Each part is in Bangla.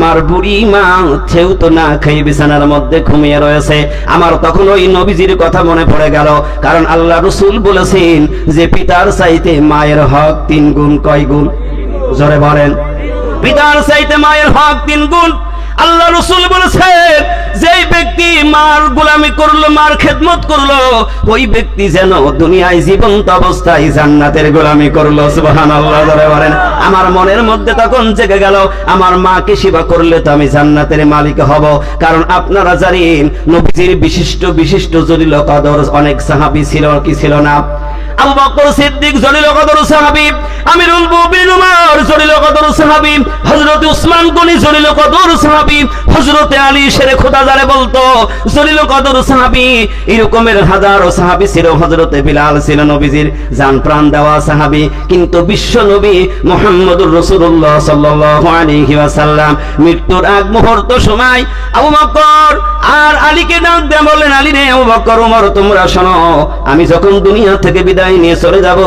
আমার বুড়ি মা সেও তো না খেয়ে বিছানার মধ্যে ঘুমিয়ে রয়েছে। আমার তখন ওই নবীজির কথা মনে পড়ে গেল। কারণ আল্লাহ রসুল বলেছেন যে, পিতার চাইতে মায়ের হক তিন গুণ কয় গুণ? জোরে বলেন। পিতার চাইতে মায়ের হক তিন গুণ? আল্লাহ রসুল বলেছেন, যেই ব্যক্তি মার গোলামি করল, মার খেদমত করল, ওই ব্যক্তি যেন দুনিয়ায় জীবন্ত অবস্থায় জান্নাতের গোলামি করল। সুবহান আল্লাহ ধরে বলেন। আমার মনের মধ্যে তখন জেগে গেল, আমার মাকে সেবা করলে তো আমি জান্নাতের মালিক হব। কারণ আপনারা জানেন, নবীজির বিশিষ্ট বিশিষ্ট জলিল কদর অনেক সাহাবী ছিল কি ছিল না। উমর জান প্রাণ দেওয়া কিন্তু বিশ্ব নবী মুহাম্মদুর রাসূলুল্লাহ সাল্লাল্লাহু মৃত্যুর আগ মুহূর্ত সময় আবু বকর আর আলীকে ডাক দিয়ে বললেন, আলী রে আবু বকর ওমর তোমরা শোনো, আমি যখন দুনিয়া থেকে বিদায় নিয়ে চলে যাব।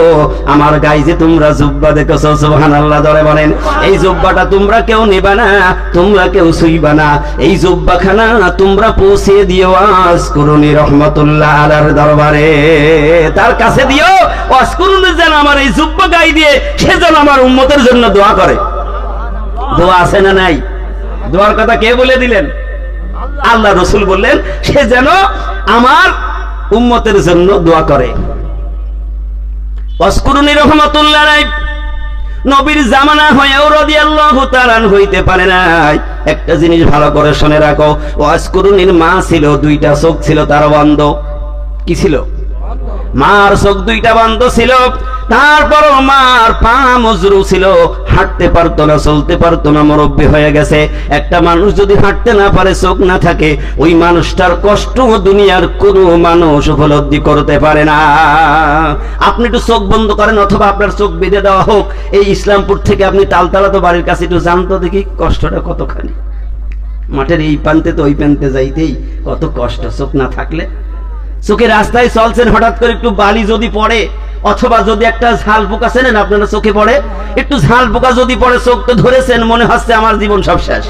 আমার গায়ে যে তোমরা জুব্বা দেখেছ, সুবহানাল্লাহ ধরে বলেন, এই জুব্বাটা তোমরা কেউ নেবা না, তোমরা কেউ শুইবা না। এই জুব্বাখানা তোমরা পৌঁছে দিও আজ করুনি রহমতুল্লাহ আলার দরবারে। তার কাছে দিও ওয়াজ করুন যেন আমার এই জুব্বা গায়ে দিয়ে সে যেন আমার উম্মতের জন্য দোয়া করে। দোয়া আছে না নাই? দোয়ার কথা কে বলে দিলেন? আল্লাহ রসুল বললেন, সে যেন আমার উম্মতের জন্য দোয়া করে। অস্কুরুনি রহমতুল্লাহ নবীর জামানা হয়েও আল্লাহ তারান হইতে পারে নাই। একটা জিনিস ভালো করে শুনে রাখো ওয়াসকুরুনির মা ছিল, দুইটা চোখ ছিল, তার বন্ধ। কি ছিল? মার চোখ দুইটা বন্ধ ছিল। তারপর মার পা মজরু ছিল। হাঁটতে পারতো না, চলতে পারতো না, মুরব্বী হয়ে গেছে। একটা মানুষ যদি হাঁটতে না পারে, চোখ না থাকে, ওই মানুষটার কষ্ট দুনিয়ার কোনো মানুষ উপলব্ধি করতে পারে না। আপনি একটু চোখ বন্ধ করেন, অথবা আপনার চোখ বেঁধে দেওয়া হোক। এই ইসলামপুর থেকে আপনি তালতালা তো বাড়ির কাছে একটু জানতো দেখি কষ্টটা কতখানি। মাঠের এই প্রান্তে তো ওই প্রান্তে যাইতেই কত কষ্ট, চোখ না থাকলে চোখে রাস্তায় চলছেন, হঠাৎ করে একটু বালি যদি পড়ে, অথবা যদি একটা ঝাল পোকা চেনেন আপনারা চোখে পড়ে, একটু ঝাল পোকা যদি পড়ে, চোখ তো ধরেছেন, মনে হচ্ছে আমার জীবন সব শেষ।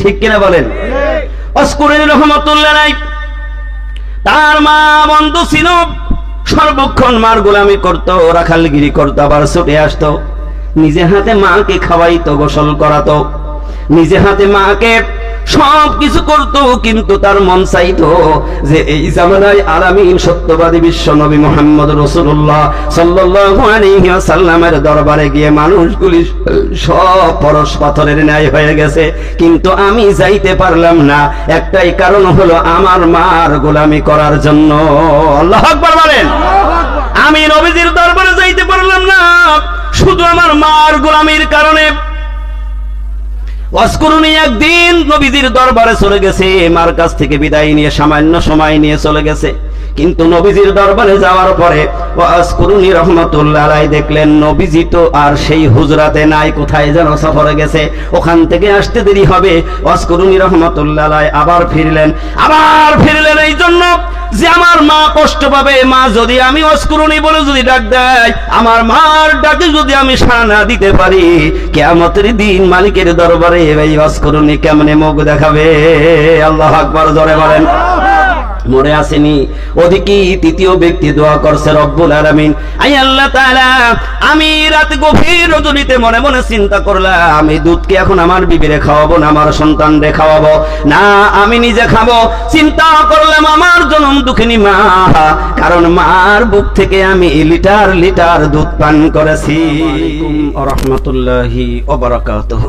ঠিক কিনা বলেন? তার মা বন্ধ ছিল সর্বক্ষণ মার গোলামি করতো, রাখালগিরি করতো, আবার ছুটে আসতো। নিজে হাতে মাকে খাওয়াইতো, গোসল করাতো। নিজে হাতে মাকে সব কিছু করতো, কিন্তু তার মন চাইতো যে এই জামানায় আলামিন সত্যবাদী বিশ্ব নবী মোহাম্মদ রসুল্লাহ ওয়াসাল্লামের দরবারে গিয়ে মানুষগুলি সব পরশ পাথরের ন্যায় হয়ে গেছে। কিন্তু আমি যাইতে পারলাম না। একটাই কারণ হলো আমার মার গোলামি করার জন্য। আল্লাহ আকবার বলেন। আমি নবীজির দরবারে যাইতে পারলাম না। শুধু আমার মার গোলামির কারণে অস্করুনি একদিন নবীজির দরবারে চলে গেছে, মার কাছ থেকে বিদায় নিয়ে, সামান্য সময় নিয়ে চলে গেছে। কিন্তু নবীজির দরবারে যাওয়ার পরে অস্করুনি রহমতুল্লাহ আলাই দেখলেন নবীজি তো আর সেই হুজরাতে নাই, কোথায় যেন সফরে গেছে। ওখান থেকে আসতে দেরি হবে। অস্করুনি রহমতুল্লাহ আলাই আবার ফিরলেন। আবার ফিরলেন এই জন্য যে আমার মা কষ্ট পাবে। মা যদি আমি অস্করুনি বলে যদি ডাক দেয়, আমার মার ডাকে যদি আমি সাড়া না দিতে পারি কেমতের দিন মালিকের দরবারে এই অস্করুনি কেমনে মুখ দেখাবে? আল্লাহ আকবর, জোরে বলেন। মনে আসেনি। ওদিকে তৃতীয় ব্যক্তি দোয়া করছে, রব্বুল আলামিন। আই আল্লাহ তাআলা, আমি রাত গভীর রজনীতে মনে মনে চিন্তা করলাম আমি দুধকে এখন আমার বিবিরে খাওয়াবো না, আমার সন্তানরে খাওয়াবো না, আমি নিজে খাব। চিন্তা করলাম, আমার জনম দুঃখিনী মা, কারণ মার বুক থেকে আমি লিটার লিটার দুধ পান করেছি। রহমতুল্লাহি ওবারাকাতুহু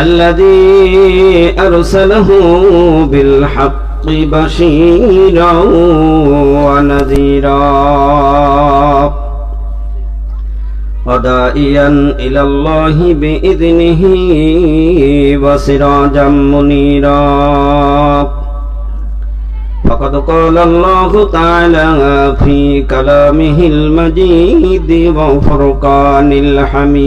الذي أرسله بالحق بشيرا ونذيرا. ودائيا إلى الله بإذنه وسراجا منيرا. فقد قال الله تعالى في كلامه المجيد وفرقان الحميد.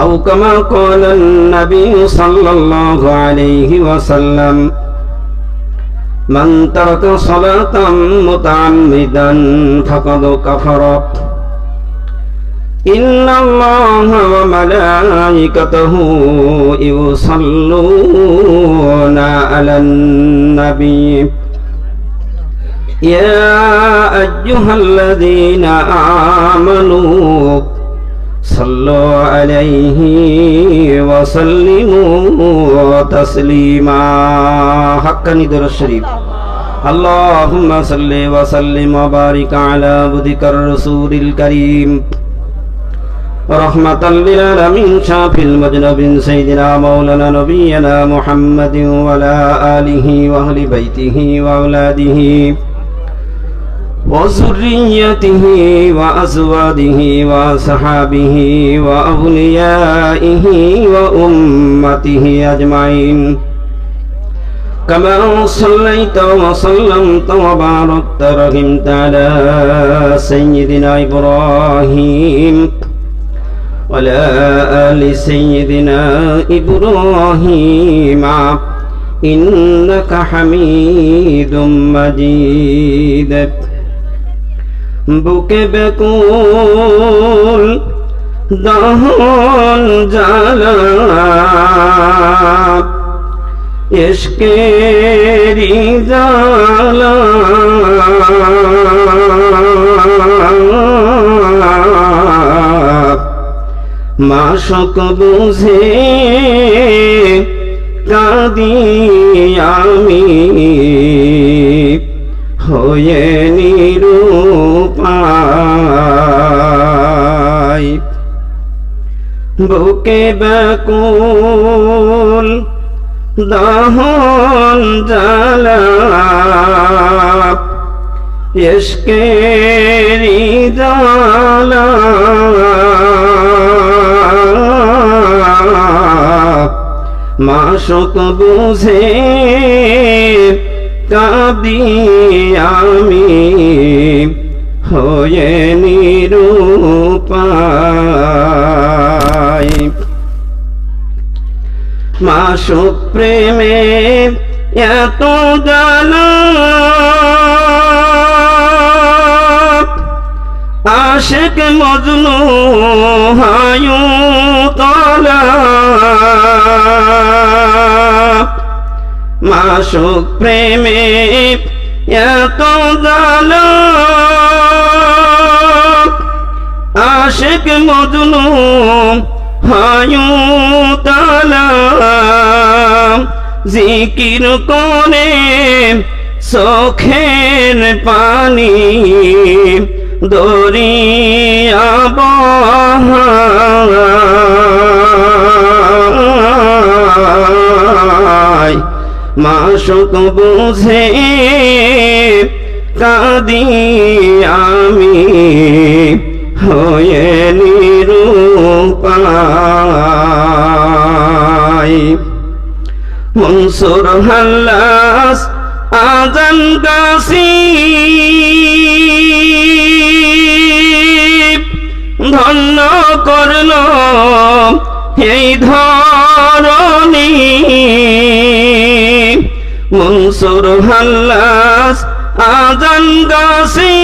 أو كما قال النبي صلى الله عليه وسلم من ترك صلاة متعمدا فقد كفر إن الله وملائكته يصلون على النبي يا أيها الذين آمنوا صلوا عليه وسلموا تسليما. حقا ندر الشريف. اللهم صل وسلم وبارك على عبدك الرسول الكريم. رحمة للعالمين شافي المجنب سيدنا مولانا نبينا محمد وعلى آله وأهل بيته وأولاده. وذريته وأزواجه وصحابه وأوليائه وأمته أجمعين. كما صليت وسلمت وباركت رحمت على سيدنا إبراهيم وعلى آل سيدنا إبراهيم. إنك حميد مجيد. বুকে বেকুল দহন জালা এসকেরি জালা মাসক বুঝে কাঁদি আমি। হয়ে নিরূপায় বুকে ব্যাকুল দহন জালা এসকেরি জালা মাসক বুঝে কাঁদি আমি। হয়ে নিরূপায়। মাসুক প্রেমে এত জানা আশেক মজনু হায়ু তলা। মাসুক প্রেমে এত জানা আশেক মজনু হায়ু তালা জিকির করে চোখের পানি দরিয়া মাসক বুঝে কাঁদি আমি। হয়ে নিরূপায়। মনসুর হাল্লাস আজান গাছি। ধন্য করল এই ধরণী। মনসুর হাল্লাস আজান গাছি।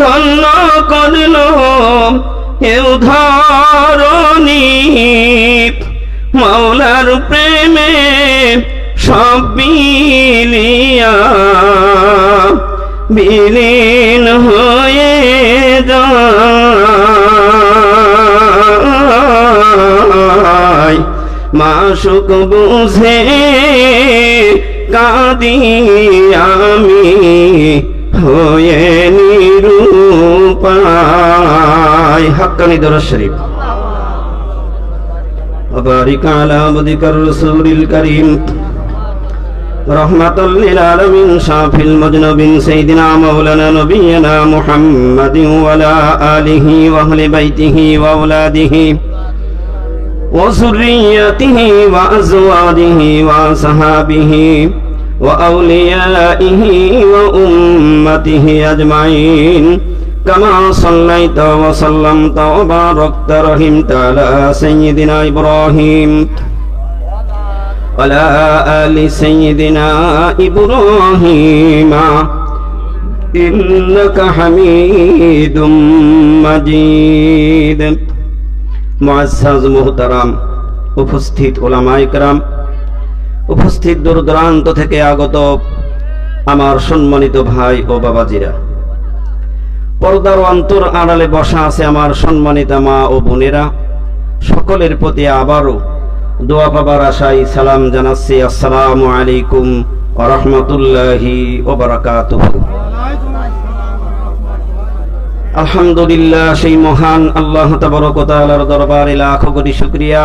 ধন্য করল কেউ ধরণী মাওলার প্রেমে সব বিলিয়া বিলীন হয়ে যায়। মাসুক বুঝে কাঁদি আমি হয়ে নিরূপায় হাক্কানি দরজ শরীফ وبارك على عبدك الرسول الكريم رحمة للعالمين شافي المذنبين سيدنا مولانا نبينا محمد وعلى آله وأهل بيته وأولاده وذريته وأزواجه وصحابه وأوليائه وأمته أجمعين كما صليت وسلمت وباركت رحمت على سيدنا إبراهيم وعلى آل سيدنا إبراهيم إنك حميد مجيد মুআজ্জাজ মুহতারাম উপস্থিত ওলামায়ে কেরাম উপস্থিত দূর দূরান্ত থেকে আগত আমার সম্মানিত ভাই ও বাবাজিরা। পর্দার অন্তর আড়ালে বসা আছে আমার সম্মানিতা মা ও বোনেরা। সকলের প্রতি আবারও দোয়া পাবার আশাই সালাম জানাচ্ছি। আসসালামু আলাইকুম রাহমাতুল্লাহি আলহামদুলিল্লাহ, সেই মহান আল্লাহ তাবরকতালার দরবারে লাখো কোটি শুক্রিয়া।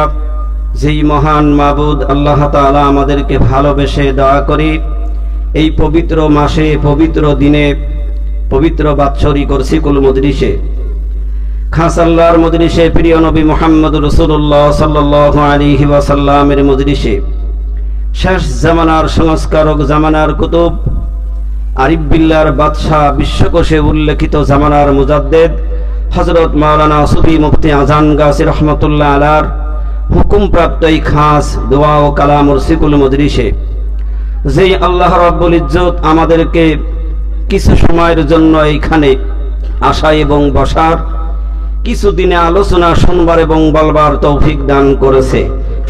যেই মহান মাবুদ আল্লাহ তাআলা আমাদেরকে ভালোবেসে দয়া করে এই পবিত্র মাসে, পবিত্র দিনে, পবিত্র বাৎসরিক রসিকুল মজলিসে, খাস আল্লাহর মজলিসে প্রিয় নবী মোহাম্মদ রসুল্লাহ সাল্লাহ আলিহি ওয়াসাল্লামের মজলিসে শেষ জামানার সংস্কারক জামানার কুতুব আরিফ বিল্লার বাদশাহ বিশ্বকোষে উল্লেখিত জামানার মুজাদ্দেদ হজরত মাওলানা সুফি মুফতি আজান গাছি রহমতুল্লাহ আলার হুকুম প্রাপ্ত এই খাস দোয়া ও কালাম রসিকুল মজলিসে। যেই আল্লাহ রব্বুল ইজ্জত আমাদেরকে কিছু সময়ের জন্য এইখানে আসা এবং বসার, কিছুদিনে আলোচনা শুনবার এবং বলবার তৌফিক দান করেছে।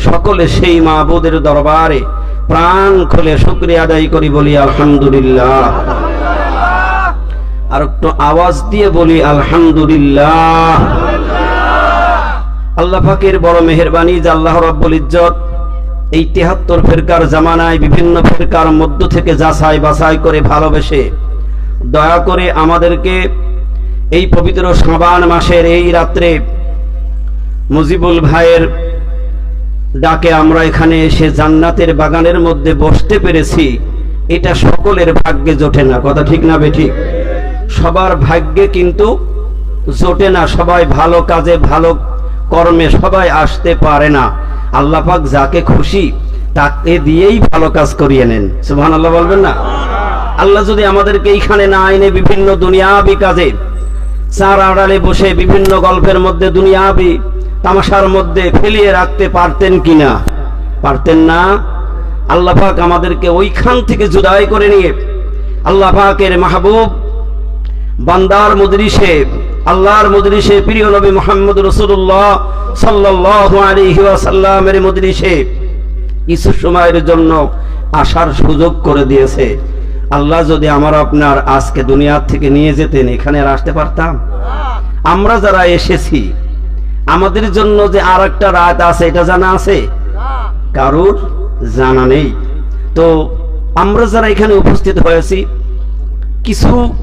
সকলে সেই মাহবুদের দরবারে প্রাণ খুলে শুক্রিয়া আদায় করি বলি আলহামদুলিল্লাহ। আর একটু আওয়াজ দিয়ে বলি আলহামদুলিল্লাহ। আল্লাহ ফাকির বড় মেহরবানি যে আল্লাহ রব্বুল ইজ্জত এই তেহাত্তর ফেরকার জামানায় বিভিন্ন ফেরকার মধ্য থেকে যাচাই বাছাই করে ভালোবেসে দয়া করে আমাদেরকে এই পবিত্র সাবান মাসের এই রাত্রে মুজিবুল ভাইয়ের ডাকে আমরা এখানে এসে জান্নাতের বাগানের মধ্যে বসতে পেরেছি। এটা সকলের ভাগ্যে জোটে না। কথা ঠিক না বেঠিক সবার ভাগ্যে কিন্তু জোটে না। সবাই ভালো কাজে, ভালো কর্মে সবাই আসতে পারে না। আল্লাহ পাক যাকে খুশি, তাকে দিয়েই ভালো কাজ করিয়ে নেন। সুবহান আল্লাহ বলবেন না? আল্লাহ যদি আমাদেরকে এইখানে না আইনে বিভিন্ন দুনিয়াবি কাজে, চার আড়ালে বসে বিভিন্ন গল্পের মধ্যে দুনিয়াবি তামাশার মধ্যে ফেলিয়ে রাখতে পারতেন কিনা? পারতেন না। আল্লাহ পাক আমাদেরকে ওইখান থেকে জুদাই করে নিয়ে, আল্লাহ পাকের মাহবুব বান্দার মজলিসে আল্লাহর মজলিসে প্রিয় নবী মোহাম্মদ রসুল্লাহ সাল্লাহ আলাইহি ওয়াসাল্লামের মজলিসে কিছু সময়ের জন্য আসার সুযোগ করে দিয়েছে। আল্লাহ যদি আমার আপনার আজকে দুনিয়ার থেকে নিয়ে যেতেন এখানে আর আসতে পারতাম? আমরা যারা এসেছি আমাদের জন্য যে আর একটা রাত আছে এটা জানা আছে? কারুর? জানা নেই। তো আমরা যারা এখানে উপস্থিত হয়েছি কিছু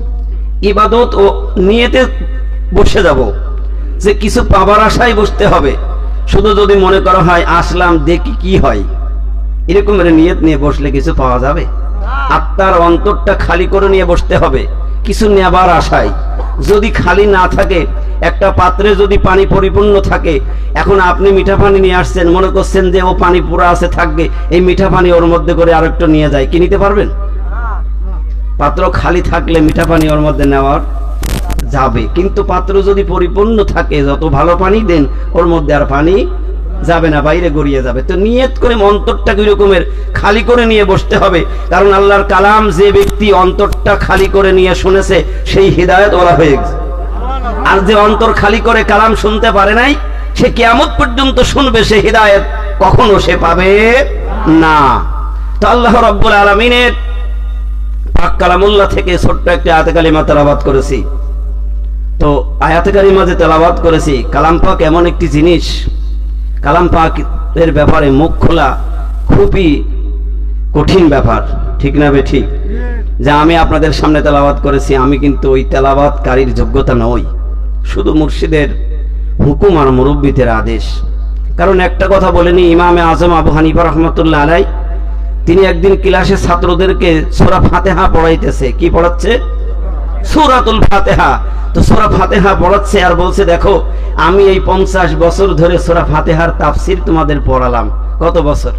ইবাদত ও নিয়েতে বসে যাব। যে কিছু পাবার আশায় বসতে হবে। শুধু যদি মনে করা হয়, আসলাম, দেখি কি হয়। এরকম নিয়ত নিয়ে বসলে কিছু পাওয়া যাবে? আত্মার অন্তরটা খালি করে নিয়ে বসতে হবে। কিছু নেবার আশায়। যদি খালি না থাকে, একটা পাত্রে যদি পানি পরিপূর্ণ থাকে, এখন আপনি মিঠা পানি নিয়ে আসছেন, মনে করছেন যে, ও পানি পুরো আছে, থাকবে। এই মিঠা পানি ওর মধ্যে করে আরেকটা নিয়ে যায়। কি নিতে পারবেন? পাত্র খালি থাকলে মিঠা পানি ওর মধ্যে নেওয়ার যাবে। কিন্তু পাত্র যদি পরিপূর্ণ থাকে, যত ভালো পানি দেন, ওর মধ্যে আর পানি যাবে না, বাইরে গড়িয়ে যাবে। তো নিয়ত করে অন্তরটা কি রকমের, খালি করে নিয়ে বসতে হবে। কারণ আল্লাহর কালাম যে ব্যক্তি অন্তরটা খালি করে নিয়ে শুনেছে, সেই হৃদায়ত ওলা হয়ে গেছে। আর যে অন্তর খালি করে কালাম শুনতে পারে নাই, সে কিয়ামত পর্যন্ত শুনবে, সে হৃদায়ত কখনো সে পাবে না। তো আল্লাহ রব্বুল আলমিনের পাক কালামুল্লাহ থেকে ছোট্ট একটি আয়াতে কালিমা তেলাবাদ করেছি। তো আয়াতে যে তেলাবাদ করেছি, কালাম পাক এমন একটি জিনিস, কালাম পাক এর ব্যাপারে মুখ খোলা খুবই কঠিন ব্যাপার, ঠিক না বে ঠিক? যে আমি আপনাদের সামনে তেলাবাদ করেছি, আমি কিন্তু ওই তেলাবাদকারীর যোগ্যতা নই। শুধু মুর্শিদের হুকুম আর মুরব্বীদের আদেশ। কারণ একটা কথা বলেনি, ইমামে আজম আবু হানিফা রহমতুল্লাহ আলাই তিনি একদিন ক্লাসে ছাত্রদেরকে সোরা ফাতেহা পড়াইতেছে। কি পড়াচ্ছে? সুরাতুল ফাতেহা। তো সোরা ফাতেহা পড়াচ্ছে আর বলছে, দেখো, আমি এই পঞ্চাশ বছর ধরে সোরা ফাতেহার তাফসির তোমাদের পড়ালাম। কত বছর?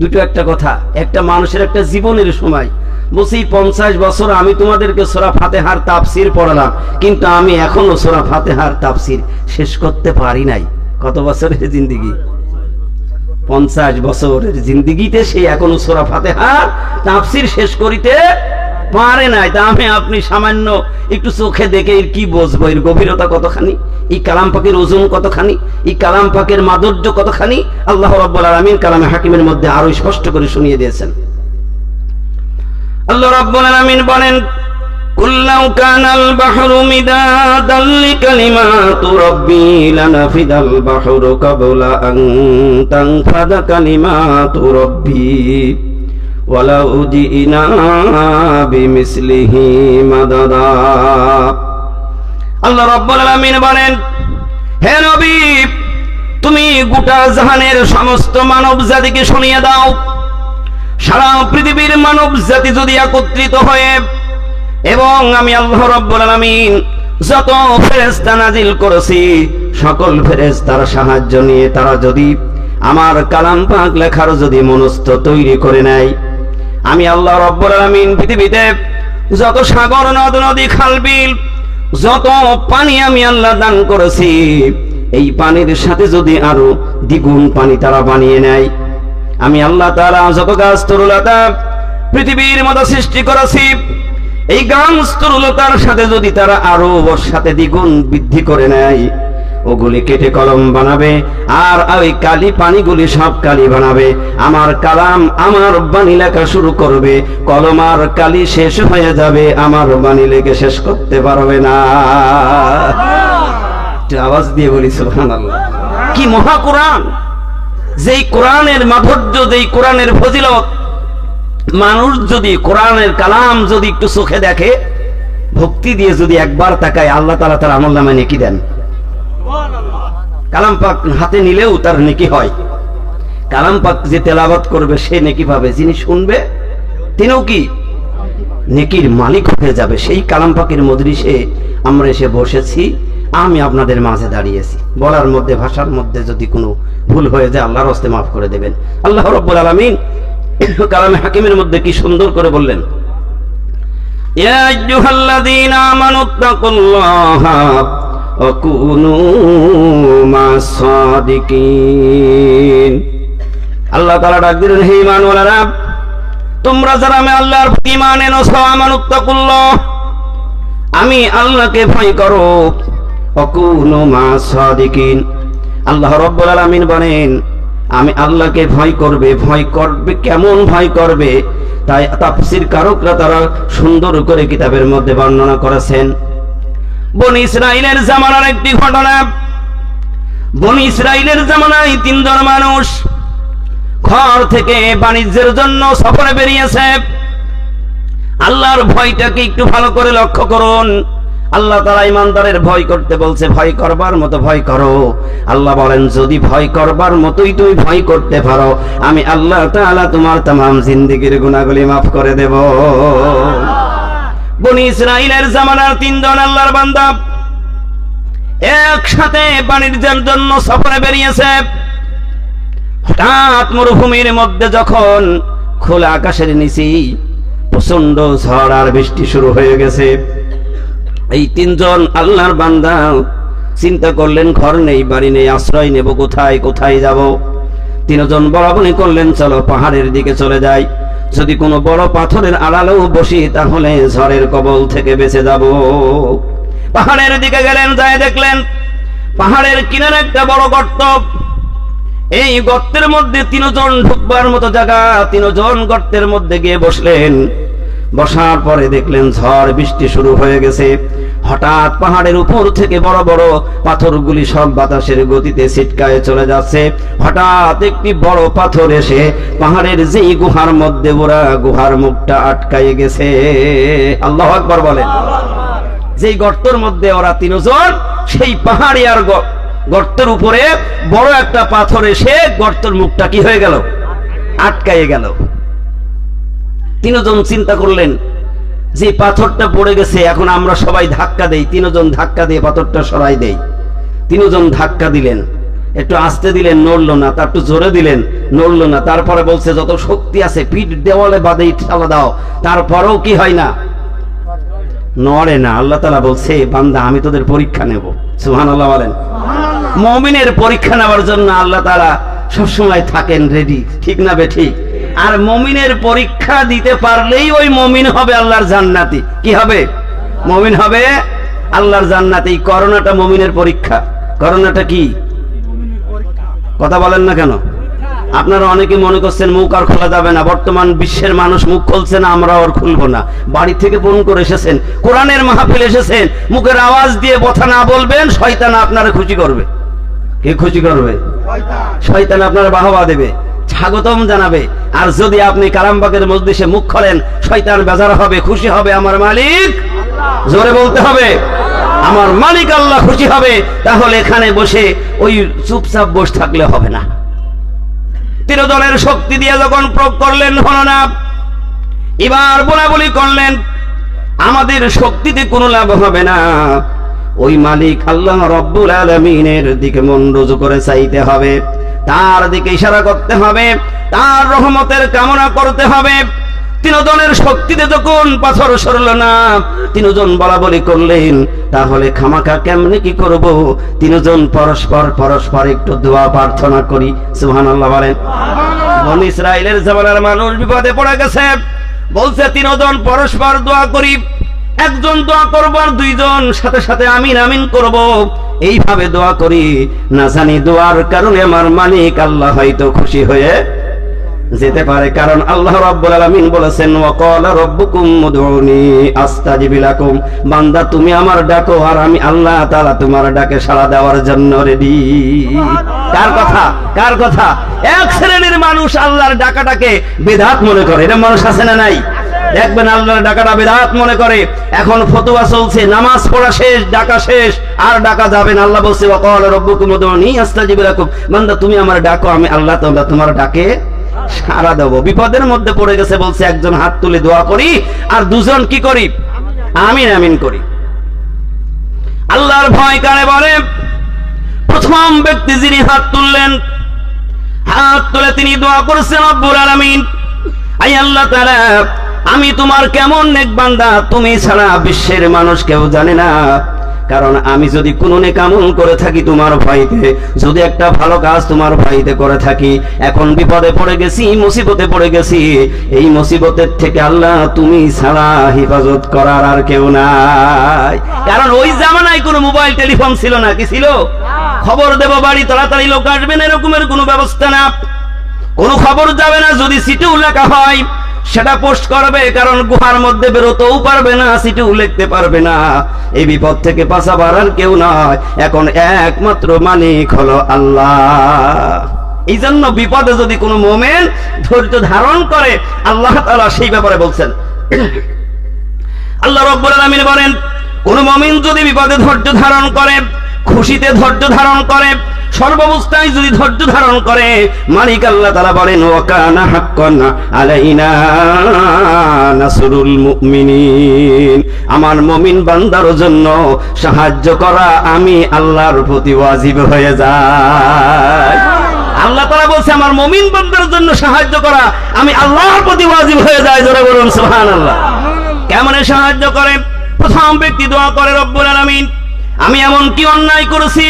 দুটো একটা কথা। একটা মানুষের একটা জীবনের সময়। বলছি, পঞ্চাশ বছর আমি তোমাদেরকে সোরা ফাতেহার তাফসির পড়ালাম, কিন্তু আমি এখনও সোরা ফাতেহার তাফসির শেষ করতে পারি নাই। কত বছরের জিন্দিগি? পঞ্চাশ বছরের জিন্দিগিতে সে এখনও সোরা ফাতেহার তাফসির শেষ করিতে পারে নাই, তা আমি আপনি সামান্য একটু চোখে দেখে এর কি বসবো? এর গভীরতা কতখানি? এই কালাম পাখির ওজন কতখানি? এই কালাম পাখির মাধুর্য কতখানি? আল্লাহ রব্বুল আলমিন কালামে হাকিমের মধ্যে আরও স্পষ্ট করে শুনিয়ে দিয়েছেন। আল্লাহ রব্বুল আলমিন বলেন কুল্লাউ কানাল বাহরু মিদাদাল লিকালিমাতু রব্বি লানাফিদাল বাহরু কাবলা আন তানফাদা কালিমাতু রব্বি। ولو جئنا بمثله مددا আল্লাহ রব্বুল আলামিন বলেন হে নবী তুমি গোটা জাহানের সমস্ত মানব জাতিকে শুনিয়ে দাও সারা পৃথিবীর মানব জাতি যদি একত্রিত হয়ে এবং আমি আল্লাহ রব্বুল আলামিন যত ফেরেশতা নাজিল করেছি সকল ফেরেশতার সাহায্য নিয়ে তারা যদি আমার কালাম পাক লেখার যদি মনস্থ তৈরি করে নেয় আমি আল্লাহ রব্বুল আলামিন পৃথিবীতে যত সাগর, নদ, নদী, খাল, বিল, যত পানি আমি আল্লাহ দান করেছি, এই পানির সাথে যদি আরও দ্বিগুণ পানি তারা বানিয়ে নেয়। আমি আল্লাহ তাআলা যত গাছ, তরুলতা পৃথিবীর মতো সৃষ্টি করেছি, এই গাছ, তরুলতার সাথে যদি তারা আরও ওর সাথে দ্বিগুণ বৃদ্ধি করে নেয় ওগুলি কেটে কলম বানাবে, আর ওই কালি পানিগুলি সব কালি বানাবে। আমার কালাম আমার বাণী লেখা শুরু করবে, কলম আর কালি শেষ হয়ে যাবে, আমার বাণী লেখে শেষ করতে পারবে না। আওয়াজ দিয়ে বলি সুহান কি মহা কোরআন! যেই কোরআনের মাধুর্য, যেই কোরআনের ফজিলত, মানুষ যদি কোরআনের কালাম যদি একটু চোখে দেখে, ভক্তি দিয়ে যদি একবার তাকায়, আল্লাহ তালা তার আমল নামে নেকি দেন। কালাম পাক হাতে নিলেও তার নেকি হয়। কালাম পাক যে তেলাবাত করবে, সে নেকি পাবে। যিনি শুনবে, তিনিও কি নেকির মালিক হয়ে যাবে। সেই কালাম পাকের মদরিসে আমরা এসে বসেছি। আমি আপনাদের মাঝে দাঁড়িয়েছি। বলার মধ্যে, ভাষার মধ্যে যদি কোনো ভুল হয়ে যায়, আল্লাহর হস্তে মাফ করে দেবেন। আল্লাহ রব্বুল আলমিন কালামে হাকিমের মধ্যে কি সুন্দর করে বললেন, ইয়া আইয়ুহাল্লাযীনা আমানু তাকুল্লাহা আল্লাহ তালা ডাক দিলেন, হে ইমানওয়ালারা, তোমরা যারা আমি আল্লাহর ইমান এনো সামানুত্তাকুল্ল আমি আল্লাহকে ভয় করো। অকুনু মা সাদিকিন। আল্লাহ রব্বুল আলামিন বলেন, আমি আল্লাহকে ভয় করবে ভয় করবে, কেমন ভয় করবে? তাই তাফসির কারকরা তারা সুন্দর করে কিতাবের মধ্যে বর্ণনা করেছেন। বনি ইসরাইলের জামানার একটি ঘটনা। বনি ইসরাইলের জামানায় তিনজন মানুষ ঘর থেকে বাণিজ্যের জন্য সফরে বেরিয়েছে। আল্লাহর ভয়টাকে একটু ভালো করে লক্ষ্য করুন। আল্লাহ তারা ইমানদারের ভয় করতে বলছে, ভয় করবার মতো ভয় করো। আল্লাহ বলেন, যদি ভয় করবার মতোই তুমি ভয় করতে পারো, আমি আল্লাহ তাআলা তোমার তাম জিন্দিগির গুণাগুলি মাফ করে দেব। বনি ইসরাইলের জামানার তিনজন আল্লাহর বান্দা একসাথে বাণিজ্যের জন্য সফরে বেরিয়েছে। হঠাৎ মরুভূমির মধ্যে যখন খোলা আকাশের নিচে প্রচণ্ড ঝড় আর বৃষ্টি শুরু হয়ে গেছে, এই তিনজন আল্লাহর বান্দা চিন্তা করলেন, ঘর নেই, বাড়ি নেই, আশ্রয় নেব কোথায় কোথায় যাব? তিনজন বলাবলি করলেন, চলো পাহাড়ের দিকে চলে যাই। যদি কোনো বড় পাথরের আড়ালেও বসি, তাহলে ঝড়ের কবল থেকে বেঁচে যাব। পাহাড়ের দিকে গেলেন, যায় দেখলেন, পাহাড়ের কিনারে একটা বড় গর্ত। এই গর্তের মধ্যে তিনজন ঢুকবার মতো জায়গা, তিনজন গর্তের মধ্যে গিয়ে বসলেন। বসার পরে দেখলেন ঝড়, বৃষ্টি শুরু হয়ে গেছে। হঠাৎ পাহাড়ের উপর থেকে বড় বড় পাথরগুলি সব বাতাসের গতিতে ছিটকায় চলে যাচ্ছে। হঠাৎ একটি বড় পাথর এসে পাহাড়ের যেই গুহার মধ্যে ওরা গুহার মুখটা আটকায় গেছে। আল্লাহ আকবার বলেন। যেই গর্তের মধ্যে ওরা তিনজন, সেই পাহাড়ি আর গর্তের উপরে বড় একটা পাথর এসে গর্তের মুখটা কি হয়ে গেল? আটকায়ে গেল। তিনজন চিন্তা করলেন যে পাথরটা পড়ে গেছে, এখন আমরা সবাই ধাক্কা দেই। তিনজন ধাক্কা দিয়ে পাথরটা সরাই দেই। তিনজন ধাক্কা দিলেন। একটু আস্তে দিলেন, নড়লো না। তার একটু জোরে দিলেন, নড়লো না। তারপরে বলছে, যত শক্তি আছে, পিঠ দেওয়ালে বাদে ঠালা দাও। তারপরেও কি হয় না? নড়ে না। আল্লাহ তালা বলছে বান্দা, আমি তোদের পরীক্ষা নেব। সুহান আল্লাহ বলেন। মমিনের পরীক্ষা নেওয়ার জন্য আল্লাহ তালা সবসময় থাকেন রেডি ঠিক না বে ঠিক? আর মমিনের পরীক্ষা দিতে পারলেই ওই মমিন হবে আল্লাহর জান্নাতি। কি হবে? মমিন হবে আল্লাহর জান্নাতি। করোনাটা মমিনের পরীক্ষা। করোনাটা কি? কথা বলেন না কেন? আপনারা অনেকে মনে করছেন মুখ আর খোলা যাবে না। বর্তমান বিশ্বের মানুষ মুখ খুলছে না, আমরা আর খুলবো না। বাড়ি থেকে ফোন করে এসেছেন, কোরআনের মাহফিল এসেছেন, মুখের আওয়াজ দিয়ে কথা না বলবেন, শয়তান আপনারা খুশি করবে। কে খুশি করবে? শয়তান আপনারা বাহবা দেবে। স্বাগতম জানাবে। আর যদি আপনি কালামবাগের মজলিসে মুখ খোলেন, শয়তান বেজার হবে, খুশি হবে আমার মালিক। জোরে বলতে হবে। আমার মালিক আল্লাহ খুশি হবে। তাহলে এখানে বসে ওই চুপচাপ বসে থাকলে হবে না। তিরোদলের শক্তি দিয়ে যখন প্রয়োগ করলেন হলো না এবার বলা বলি করলেন। আমাদের শক্তিতে কোনো লাভ হবে না। ওই মালিক আল্লাহ রব্বুল আলমিনের দিকে মন রুজু করে চাইতে হবে তার দিকে ইশারা করতে হবে তার রহমতের কামনা করতে হবে। তিনজনের শক্তিতে যখন পাথর সরল না তিনজন বলা বলি করলেন তাহলে খামাকা কেমনে কি করব? তিনজন পরস্পর পরস্পর একটু দোয়া প্রার্থনা করি। সুবহানাল্লাহ বলেন। বন ইসরায়েলের জামানার মানুষ বিপদে পড়ে গেছে। বলছে তিনজন পরস্পর দোয়া করি। একজন দোয়া করব আর দুইজন সাথে সাথে আমিন আমিন করব। এইভাবে দোয়া করি। না জানি দোয়ার কারণে আমার মালিক আল্লাহ হয়তো খুশি হয়ে যেতে পারে। কারণ আল্লাহ রাব্বুল আলামিন বলেছেন ওয়াকালা রাব্বুকুম মুদউনি আস্তাজিব লাকুম। বান্দা তুমি আমার ডাকো আর আমি আল্লাহ তাআলা তোমার ডাকে সাড়া দেওয়ার জন্য রেডি। কার কথা? কার কথা? এক শ্রেণির মানুষ আল্লাহর ডাকাটাকে বিধাত মনে করে। এটা মানুষ আছে না নাই? দেখবেন আল্লাহর ডাকাটা বিধাত মনে করে। এখন ফতোয়া চলছে, নামাজ পড়া শেষ, ডাকা শেষ, আর ডাকা যাবে না। আল্লাহ বলছে বান্দা, তুমি আমার ডাকো, আমি আল্লাহ তাআলা তোমার ডাকে সারা দেব। বিপদের মধ্যে পড়ে গেছে, বলছে, একজন হাত তুলে দোয়া করি, আর দুজন কি করি? আমিন আমিন করি। আল্লাহর ভয় কারে বলে? প্রথম ব্যক্তি যিনি হাত তুললেন, হাত তুলে তিনি দোয়া করেছেন, রব্বুল আলামিন। আই আল্লাহ তাআলা আমি তোমার কেমন নেক বান্দা? তুমি ছাড়া বিশ্বের মানুষ কেউ জানে না। কারণ আমি যদি কোনো নেকামল করে থাকি তোমার ভয়তে যদি একটা ভালো কাজ তোমার ভয়তে করে থাকি এখন বিপদে পড়ে গেছি মুসিবতে পড়ে গেছি এই মুসিবতের থেকে আল্লাহ তুমি ছাড়া হেফাজত করার আর কেউ নাই। কারণ ওই জামানায় কোনো মোবাইল টেলিফোন ছিল না কি ছিল? খবর দেব বাড়ি তাড়াতাড়ি লোক আসবেন এরকমের কোনো ব্যবস্থা না। কোনো খবর যাবে না যদি সিটেও লেখা হয় সেটা পোস্ট করবে, কারণ গুহার মধ্যে বেরোতেও পারবে না, সিটেও লিখতে পারবে না। এই বিপদ থেকে পাশা বাড়ার কেউ নয়, এখন একমাত্র মালিক হলো আল্লাহ। এই জন্য বিপদে যদি কোনো মোমেন ধৈর্য ধারণ করে, আল্লাহ তাআলা সেই ব্যাপারে বলছেন। আল্লাহ রব্বুল আলামিন বলেন, কোন মুমিন যদি বিপদে ধৈর্য ধারণ করে, খুশিতে ধৈর্য ধারণ করে সর্বাবস্থায় যদি ধৈর্য ধারণ করে, মালিক আল্লাহ তাআলা বলেন ওয়াকানা হাক্কান আলাইনা নাসরুল মুমিনিন। আমার মুমিন বান্দার জন্য সাহায্য করা আমি আল্লাহর প্রতি ওয়াজিব হয়ে যায়। আল্লাহ তাআলা বলছে, আমার মুমিন বান্দার জন্য সাহায্য করা আমি আল্লাহর প্রতি ওয়াজিব হয়ে যায়। জোরে বলুন, সুবহানাল্লাহ। কেমনে সাহায্য করে? প্রথম ব্যক্তি দোয়া করে, রব্বুল আলামিন, আমি এমন কি অন্যায় করেছি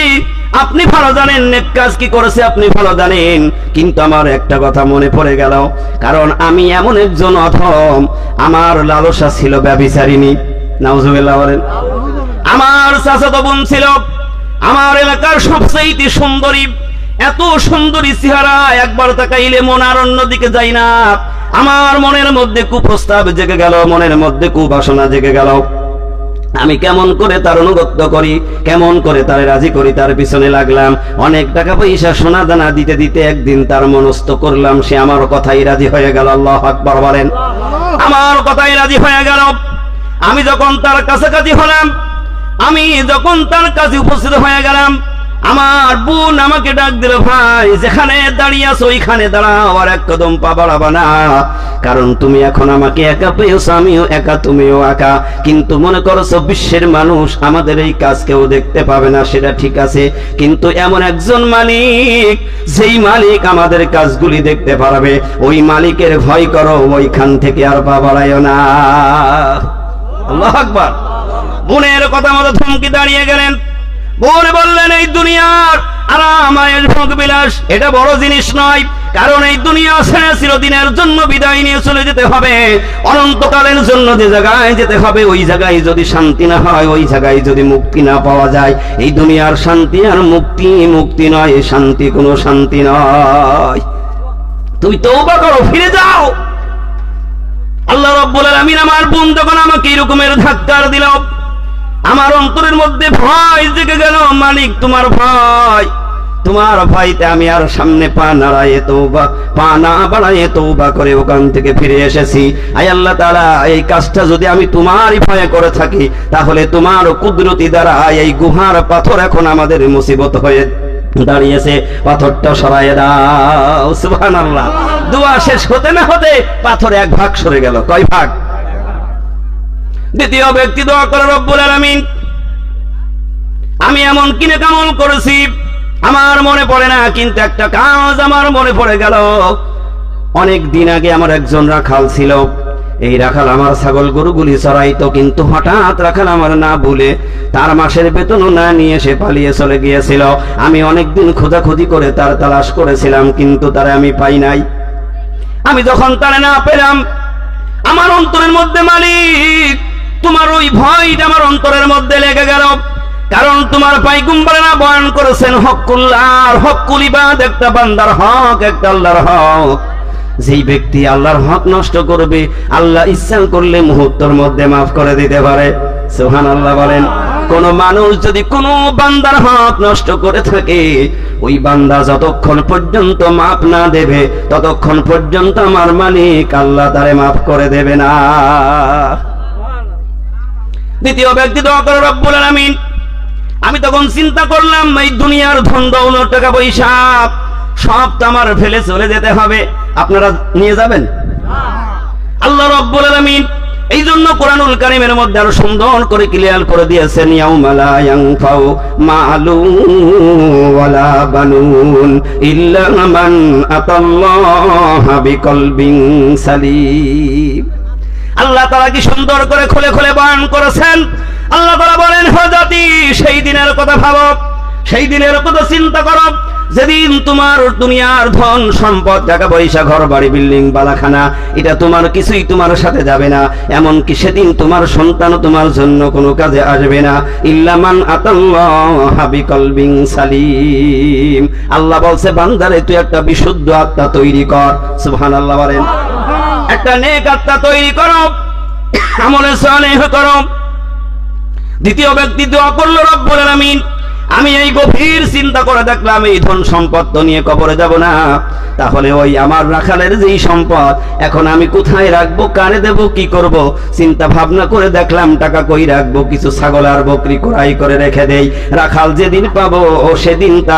আপনি ভালো জানেন, নেক কাজ কি করেছে আপনি ভালো জানেন। কিন্তু আমার একটা কথা মনে পড়ে গেল, কারণ আমি এমন একজন অথম আমার লালসা ছিল ব্যবিচারিণী নাউজুবিল্লাহ বলেন। আমার চাচাতো বোন ছিল, আমার এলাকার সবচেয়ে সুন্দরী, এত সুন্দরী চেহারা, একবার তাকাইলে মন আর অন্যদিকে যাই না। আমার মনের মধ্যে কুপ্রস্তাব জেগে গেল, মনের মধ্যে কুবাসনা জেগে গেল। আমি কেমন করে তার অনুগত্য করি, কেমন করে তার রাজি করি, তার পিছনে লাগলাম। অনেক টাকা পয়সা সোনা দানা দিতে দিতে একদিন তার মনস্থ করলাম, সে আমার কথাই রাজি হয়ে গেল, আল্লাহ আকবর বলেন। আমার কথাই রাজি হয়ে গেল। আমি যখন তার কাছাকাছি হলাম, আমি যখন তার কাছে উপস্থিত হয়ে গেলাম আমার বোন আমাকে ডাক দিল, ভাই, যেখানে দাঁড়িয়ে আছো, ওইখানে দাঁড়াও, আর এক কদম পা বাড়াবা না। কারণ তুমি এখন আমাকে একা পেয়েছ, আমিও একা, তুমিও একা। কিন্তু মনে করছ, বিশ্বের মানুষ আমাদের এই কাজ কেউ দেখতে পাবে না, সেটা ঠিক আছে। কিন্তু এমন একজন মালিক, যেই মালিক আমাদের কাজগুলি দেখতে পারবে। ওই মালিকের ভয় করো, ওইখান থেকে আর পা বাড়াইও না। আল্লাহ আকবার। বোনের কথা মতো থমকি দাঁড়িয়ে গেলেন। বোন বললেন, এই দুনিয়ার আরাম আয়ের ভোগ বিলাস, এটা বড় জিনিস নয়, কারণ এই দুনিয়া ছেড়ে চিরদিনের জন্য বিদায় নিয়ে চলে যেতে হবে। অনন্তকালের জন্য যে জায়গায় যেতে হবে, ওই জায়গায় যদি শান্তি না হয়, ওই জায়গায় যদি মুক্তি না পাওয়া যায়। এই দুনিয়ার শান্তি আর মুক্তি মুক্তি নয় শান্তি কোনো শান্তি নয়। তুমি তৌবা করো, ফিরে যাও। আল্লাহ রব্বুল আলামিন আমার বোন যখন আমাকে এরকমের ধাক্কার দিল আমার অন্তরের মধ্যে ভয় জেগে গেল, মালিক, তোমার ভয়। তোমার ভয়তে আমি আর সামনে পা নাড়াইয়ে তৌবা পা না বাড়াইয়ে তৌবা করে ওখান থেকে ফিরে এসেছি। আই আল্লাহ তাআলা, এই কাজটা যদি আমি তোমারই ভয়ে করে থাকি, তাহলে তোমার কুদরতি দ্বারা এই গুহার পাথর এখন আমাদের মুসিবত হয়ে দাঁড়িয়েছে। পাথরটা সরাইয়ে দাও, সুবহানাল্লাহ। দোয়া শেষ হতে না হতে পাথর এক ভাগ সরে গেল। কয় ভাগ? দ্বিতীয় ব্যক্তি দোয়া করে রব্বুল আলামিন। আমি এমন কিনে কামল করেছি? আমার মনে পড়ে না, কিন্তু একটা কাজ আমার মনে পড়ে গেল। অনেক দিন আগে আমার একজন রাখাল ছিল। এই রাখাল আমার ছাগল গরুগুলি চড়াইতো, কিন্তু হঠাৎ রাখাল আমার না ভুলে তার মাসের বেতনও না নিয়ে সে পালিয়ে চলে গিয়েছিল। আমি অনেকদিন খোঁজাখুঁজি করে তার তালাশ করেছিলাম, কিন্তু তারে আমি পাই নাই। আমি যখন তারে না পেলাম, আমার অন্তরের মধ্যে মালিক ভয়টা আমার অন্তরের মধ্যে লেগে গেল। কারণ তোমার বয়ান করেছেন হকুল্লাহ হকুল ইবাদ, একটা বান্দার হক, একটা আল্লাহর হক। যেই ব্যক্তি আল্লাহর হক নষ্ট করবে, আল্লাহ ইচ্ছা করলে মুহূর্তের মধ্যে মাফ করে দিতে পারে। সোহান আল্লাহ বলেন, কোন মানুষ যদি কোনো বান্দার হক নষ্ট করে থাকে, ওই বান্দা যতক্ষণ পর্যন্ত মাফ না দেবে, ততক্ষণ পর্যন্ত আমার মালিক আল্লাহ তারে মাফ করে দেবে না। দ্বিতীয় ব্যক্তি দোয়া করে রব্বুল আলামিন। আমি তখন চিন্তা করলাম, এই দুনিয়ার ধন দৌলত, টাকা পয়সা, সব তো আমার ফেলে চলে যেতে হবে। আপনারা নিয়ে যাবেন? আল্লাহ রব্বুল আলামিন এই জন্য কোরআনুল কারিমের মধ্যে আরও সুন্দর করে ক্লিয়ার করে দিয়েছেন ইয়াউমালা ইয়ানফাউ মালু ওয়ালা বানুন ইল্লা মান আতাল্লাহা বিকলবিন সালিম। আল্লাহ তারা কি সুন্দর করে খুলে খুলে বয়ান করেছেন? আল্লাহ তারা বলেন হজাতি সেই দিনের কথা ভাবো, সেই দিনের কথা চিন্তা করো। যেদিন তোমার দুনিয়ার ধন সম্পদ, টাকা পয়সা, ঘর বাড়ি, বিল্ডিং, বালাখানা, এটা তোমার কিছুই তোমার সাথে যাবে না। এমন কি সেদিন তোমার সন্তান তোমার জন্য কোনো কাজে আসবে না। ইল্লামান আতাল্লাহ সালিম। আল্লাহ বলছে, বান্দারে, তুই একটা বিশুদ্ধ আত্মা তৈরি কর। সুবহানাল্লাহ বলেন। একটা নেক আত্মা তৈরি করো, আমলে সালেহ করো। দ্বিতীয় ব্যক্তি দোয়া করল, রব্বুল আলামিন, আমি এই গভীর চিন্তা করে দেখলাম, এই ধন সম্পদ তো নিয়ে কবরে যাব না। তাহলে ওই আমার রাখালের যেই সম্পদ, এখন আমি কোথায় রাখব কারে দেব, কি করব? চিন্তা ভাবনা করে দেখলাম, টাকা কই রাখব? কিছু ছাগল আর বকরি কোরাই করে রেখে দেই। রাখাল যেদিন পাবো, ও সেদিন তার